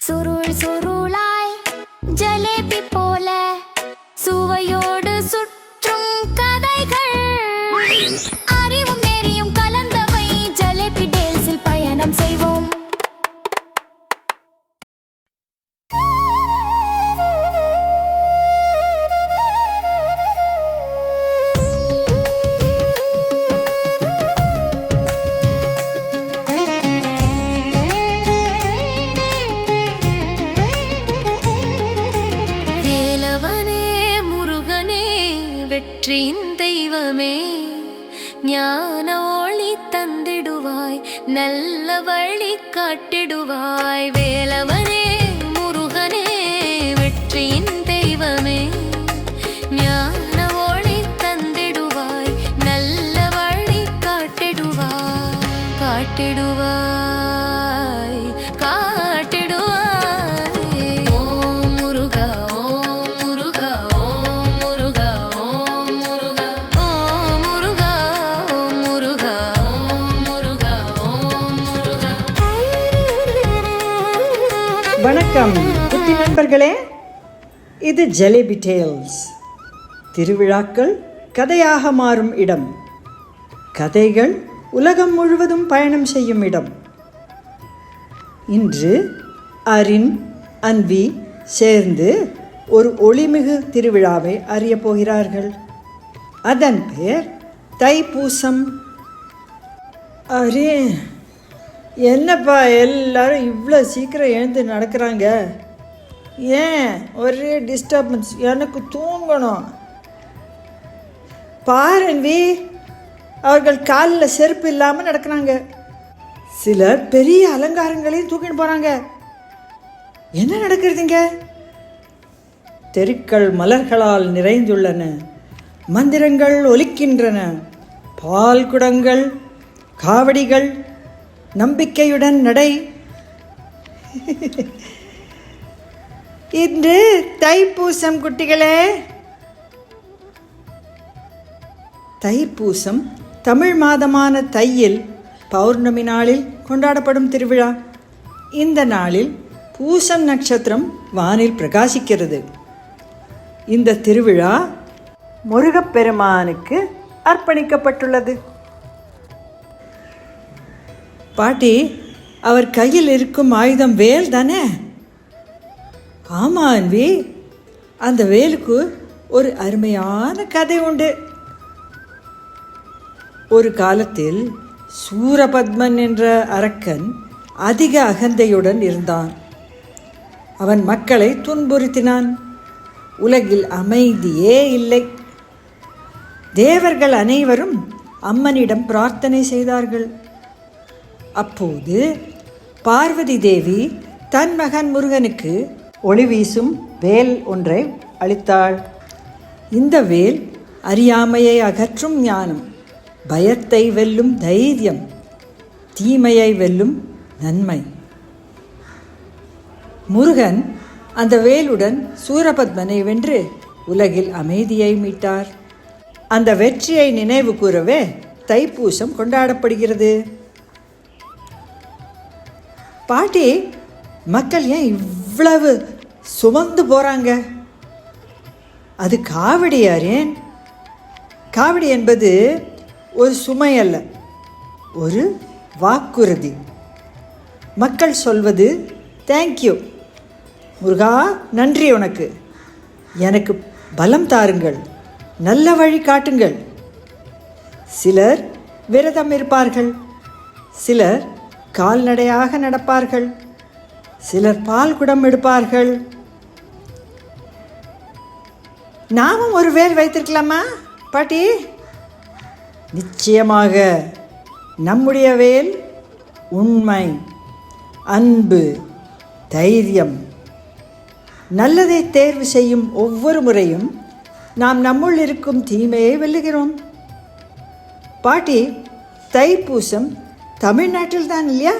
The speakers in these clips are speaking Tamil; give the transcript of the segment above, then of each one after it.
சுருள் சுருளாய் ஜலேபி போல சுவையோடு சுற்றும் கதைகள். வெற்றியின் தெய்வமே ஞான ஒளி தந்திடுவாய் நல்ல வழி காட்டிடுவாய் வேலவனே முருகனே வெற்றியின் தெய்வமே ஞான ஒளி தந்திடுவாய் நல்ல வழி காட்டிடுவாய் காட்டிடுவாய் வணக்கம் குட்டி நண்பர்களே. இது ஜலேபி டேல்ஸ். திருவிழாக்கள் கதையாக மாறும் இடம். கதைகள் உலகம் முழுவதும் பயணம் செய்யும் இடம். இன்று அரின் அன்வி சேர்ந்து ஒரு ஒளிமிகு திருவிழாவை அறியப் போகிறார்கள். அதன் பெயர் தைப்பூசம். அரே என்னப்பா எல்லாரும் இவ்வளோ சீக்கிரம் எழுந்து நடக்கிறாங்க? ஏன் ஒரே டிஸ்டர்பன்ஸ் எனக்கு தூங்கணும். பாரன்வி அவர்கள் காலில் செருப்பு இல்லாமல் நடக்கிறாங்க. சிலர் பெரிய அலங்காரங்களையும் தூக்கிட்டு போகிறாங்க என்ன நடக்கிறதுங்க? தெருக்கள் மலர்களால் நிறைந்துள்ளன. மந்திரங்கள் ஒலிக்கின்றன. பால் குடங்கள் காவடிகள் நம்பிக்கையுடன் நடை. இன்று தைப்பூசம் குட்டிகளே. தைப்பூசம் தமிழ் மாதமான தையில் பௌர்ணமி நாளில் கொண்டாடப்படும் திருவிழா. இந்த நாளில் பூசம் நட்சத்திரம் வானில் பிரகாசிக்கிறது. இந்த திருவிழா முருகப்பெருமானுக்கு அர்ப்பணிக்கப்பட்டுள்ளது. பாட்டி அவர் கையில் இருக்கும் ஆயுதம் வேல் தானே? ஆமாம் அன்வி அந்த வேலுக்கு ஒரு அருமையான கதை உண்டு. ஒரு காலத்தில் சூரபத்மன் என்ற அரக்கன் அதிக அகந்தையுடன் இருந்தான். அவன் மக்களை துன்புறுத்தினான். உலகில் அமைதியே இல்லை. தேவர்கள் அனைவரும் அம்மனிடம் பிரார்த்தனை செய்தார்கள். அப்போது பார்வதி தேவி தன் மகன் முருகனுக்கு ஒளி வீசும் வேல் ஒன்றை அளித்தாள். இந்த வேல் அறியாமையை அகற்றும் ஞானம் பயத்தை வெல்லும் தைரியம் தீமையை வெல்லும் நன்மை. முருகன் அந்த வேலுடன் சூரபத்மனை வென்று உலகில் அமைதியை மீட்டார். அந்த வெற்றியை நினைவு கூறவே தைப்பூசம் கொண்டாடப்படுகிறது. பாட்டி மக்கள் ஏன் இவ்வளவு சுமந்து போகிறாங்க அது காவடியாரேன் காவடி என்பது ஒரு சுமை அல்ல ஒரு வாக்குறுதி. மக்கள் சொல்வது தேங்க்யூ முருகா நன்றி உனக்கு. எனக்கு பலம் தாருங்கள். நல்ல வழி காட்டுங்கள். சிலர் விரதம் இருப்பார்கள். சிலர் கால்நடையாக நடப்பார்கள். சிலர் பால் குடம் எடுப்பார்கள். நாமும் ஒரு வேல் வைத்திருக்கலாமா பாட்டி? நிச்சயமாக நம்முடைய வேல் உண்மை அன்பு தைரியம். நல்லதை தேர்வு செய்யும் ஒவ்வொரு முறையும் நாம் நம்முள் இருக்கும் தீமையை வெல்லுகிறோம். பாட்டி தைப்பூசம் தமிழ்நாட்டில் தான் இல்லையா?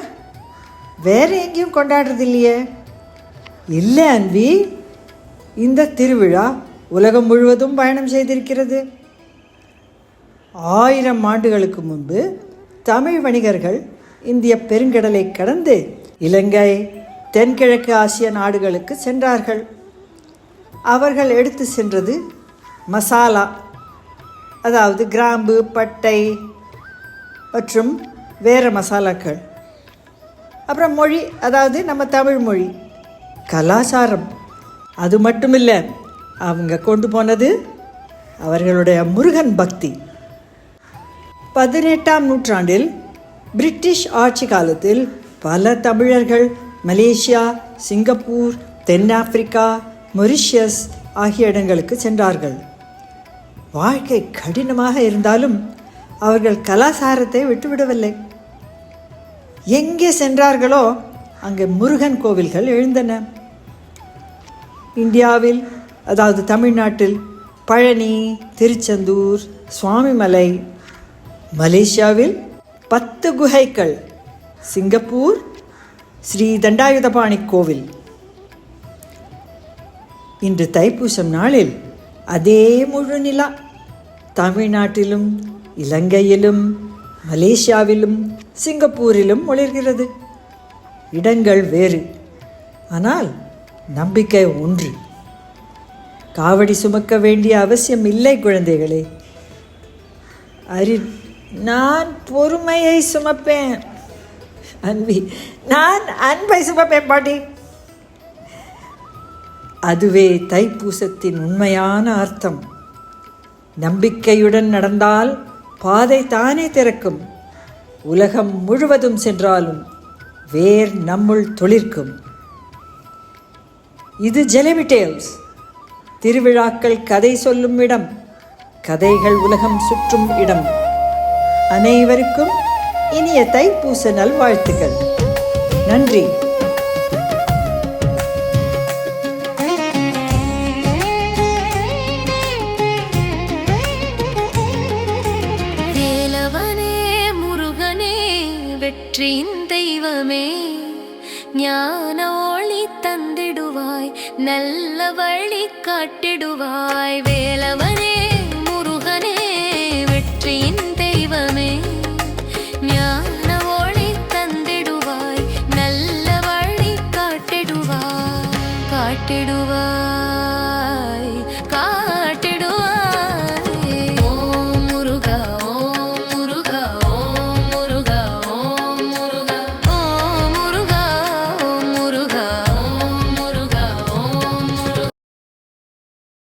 வேறு எங்கேயும் கொண்டாடுறது இல்லையே இல்லை அன்பி இந்த திருவிழா உலகம் முழுவதும் பயணம் செய்திருக்கிறது. ஆயிரம் ஆண்டுகளுக்கு முன்பு தமிழ் வணிகர்கள் இந்திய பெருங்கடலை கடந்து இலங்கை தென்கிழக்கு ஆசிய நாடுகளுக்கு சென்றார்கள். அவர்கள் எடுத்து சென்றது மசாலா அதாவது கிராம்பு பட்டை மற்றும் வேறு மசாலாக்கள். அப்புறம் மொழி அதாவது நம்ம தமிழ் மொழி. கலாச்சாரம். அது மட்டும் இல்லை அவங்க கொண்டு போனது அவர்களுடைய முருகன் பக்தி. பதினெட்டாம் நூற்றாண்டில் பிரிட்டிஷ் ஆட்சி காலத்தில் பல தமிழர்கள் மலேசியா சிங்கப்பூர் தென்னாப்பிரிக்கா மொரிஷியஸ் ஆகிய இடங்களுக்கு சென்றார்கள். வாழ்க்கை கடினமாக இருந்தாலும் அவர்கள் கலாச்சாரத்தை விட்டுவிடவில்லை. எங்கே சென்றார்களோ அங்கே முருகன் கோவில்கள் எழுந்தன. இந்தியாவில் அதாவது தமிழ்நாட்டில் பழனி திருச்செந்தூர் சுவாமிமலை மலேசியாவில் பத்து குகைகள் சிங்கப்பூர் ஸ்ரீ தண்டாயுதபாணி கோவில். இன்று தைப்பூசம் நாளில் அதே முழு நிலா. தமிழ்நாட்டிலும் இலங்கையிலும் மலேசியாவிலும் சிங்கப்பூரிலும் ஒளிர்கிறது. இடங்கள் வேறு. ஆனால் நம்பிக்கை ஒன்று. காவடி சுமக்க வேண்டிய அவசியம் இல்லை குழந்தைகளே. அரி நான் பொறுமையை சுமப்பேன். அன்பி நான் அன்பை சுமப்பேன் பாட்டி. அதுவே தைப்பூசத்தின் உண்மையான அர்த்தம். நம்பிக்கையுடன் நடந்தால் பாதை தானே திறக்கும். உலகம் முழுவதும் சென்றாலும் வேர் நம்முள் தொழிற்கும். இது ஜெலபி டேல்ஸ். திருவிழாக்கள் கதை சொல்லும் இடம். கதைகள் உலகம் சுற்றும் இடம். அனைவருக்கும் இனிய தைப்பூச நல்வாழ்த்துக்கள். நன்றி. வெற்றியின் தெய்வமே ஞான ஒளி தந்திடுவாய் நல்ல வழி காட்டிடுவாய் வேலை